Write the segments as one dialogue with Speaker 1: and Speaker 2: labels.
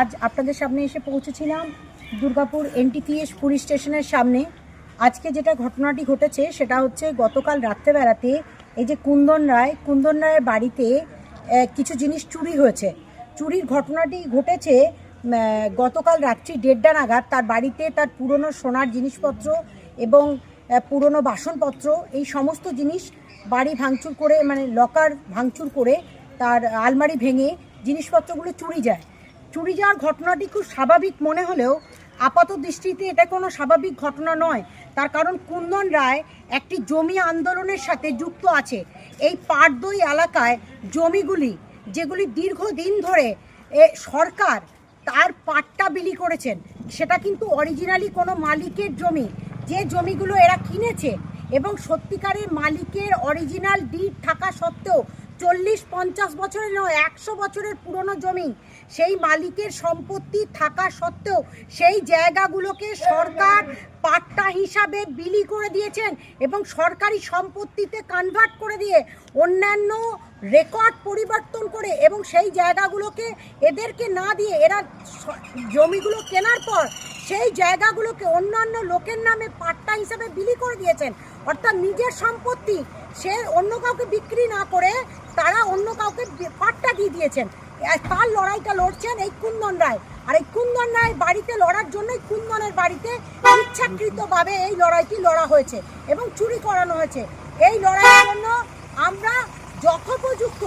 Speaker 1: আজ আপনাদের সামনে এসে পৌঁছেছিলাম দুর্গাপুর এনটিপিএস পুলিশ স্টেশনের সামনে। আজকে যেটা ঘটনাটি ঘটেছে, সেটা হচ্ছে গতকাল রাত্রেবেলাতে এই যে কুন্দন রায়, কুন্দন রায়ের বাড়িতে কিছু জিনিস চুরি হয়েছে। চুরির ঘটনাটি ঘটেছে গতকাল রাত্রি দেড়টা নাগাদ। তার বাড়িতে তার পুরনো সোনার জিনিসপত্র এবং পুরনো বাসনপত্র, এই সমস্ত জিনিস বাড়ি ভাঙচুর করে মানে লকার ভাঙচুর করে তার আলমারি ভেঙে জিনিসপত্রগুলো চুরি যায়। চুরি যাওয়ার ঘটনাটি খুব স্বাভাবিক মনে হলেও আপাত দৃষ্টিতে এটা কোনো স্বাভাবিক ঘটনা নয়। তার কারণ কুন্দন রায় একটি জমি আন্দোলনের সাথে যুক্ত আছে। এই পাটদই এলাকায় জমিগুলি, যেগুলি দীর্ঘদিন ধরে এ সরকার তার পাটটা বিলি করেছেন, সেটা কিন্তু অরিজিনালি কোনো মালিকের জমি। যে জমিগুলো এরা কিনেছে এবং সত্যিকারের মালিকের অরিজিনাল ডিড থাকা সত্ত্বেও চল্লিশ পঞ্চাশ বছরের নয়, একশো বছরের পুরনো জমি। সেই মালিকের সম্পত্তি থাকা সত্ত্বেও সেই জায়গাগুলোকে সরকার পাট্টা হিসাবে বিলি করে দিয়েছেন এবং সরকারি সম্পত্তিতে কনভার্ট করে দিয়ে অন্যান্য রেকর্ড পরিবর্তন করে এবং সেই জায়গাগুলোকে এদেরকে না দিয়ে এরা জমিগুলো কেনার পর সেই জায়গাগুলোকে অন্যান্য লোকের নামে পাট্টা হিসাবে বিলি করে দিয়েছেন। অর্থাৎ নিজের সম্পত্তি, সে অন্য কাউকে বিক্রি না করে তারা অন্য কাউকে পাট্টা দিয়ে দিয়েছেন। তার লড়াইটা লড়ছেন এই কুন্দন রায়। আর এই কুন্দন রায় বাড়িতে লড়ার জন্যই কুন্দনের বাড়িতে ইচ্ছাকৃতভাবে এই লড়াইটি লড়া হয়েছে এবং চুরি করানো হয়েছে। এই লড়াইয়ের জন্য আমরা যথোপযুক্ত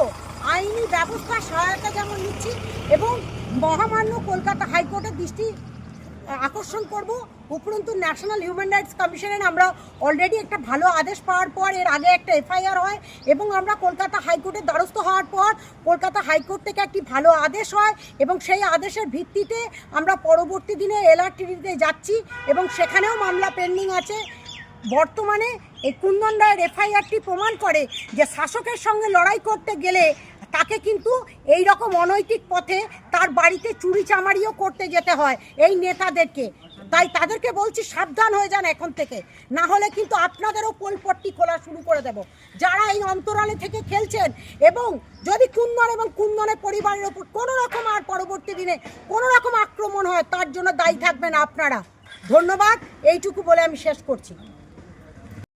Speaker 1: আইনি ব্যবস্থা, সহায়তা যেমন নিচ্ছি এবং মহামান্য কলকাতা হাইকোর্টের দৃষ্টি আকর্ষণ করব। উপরন্তু ন্যাশনাল হিউম্যান রাইটস কমিশনের আমরা অলরেডি একটা ভালো আদেশ পাওয়ার পর, এর আগে একটা এফআইআর হয় এবং আমরা কলকাতা হাইকোর্টের দ্বারস্থ হওয়ার পর, কলকাতা হাইকোর্ট থেকে একটি ভালো আদেশ হয় এবং সেই আদেশের ভিত্তিতে আমরা পরবর্তী দিনে এলআরটিডিতে যাচ্ছি এবং সেখানেও মামলা পেন্ডিং আছে। বর্তমানে এই কুন্দন রায়ের এফআইআরটি প্রমাণ করে যে শাসকের সঙ্গে লড়াই করতে গেলে তাকে কিন্তু এই রকম অনৈতিক পথে তার বাড়িতে চুরি চামারিও করতে যেতে হয় এই নেতাদেরকে। তাই তাদেরকে বলছি সাবধান হয়ে যান এখন থেকে। না হলে কিন্তু আপনাদেরও পোলপট্টি খোলা শুরু করে দেব। যারা এই অন্তরালে থেকে খেলছেন এবং যদি কুন্দন এবং কুন্দনের পরিবারের ওপর কোনো রকম আর পরবর্তী দিনে কোনো রকম আক্রমণ হয়, তার জন্য দায়ী থাকবেন আপনারা। ধন্যবাদ, এইটুকু বলে আমি শেষ করছি।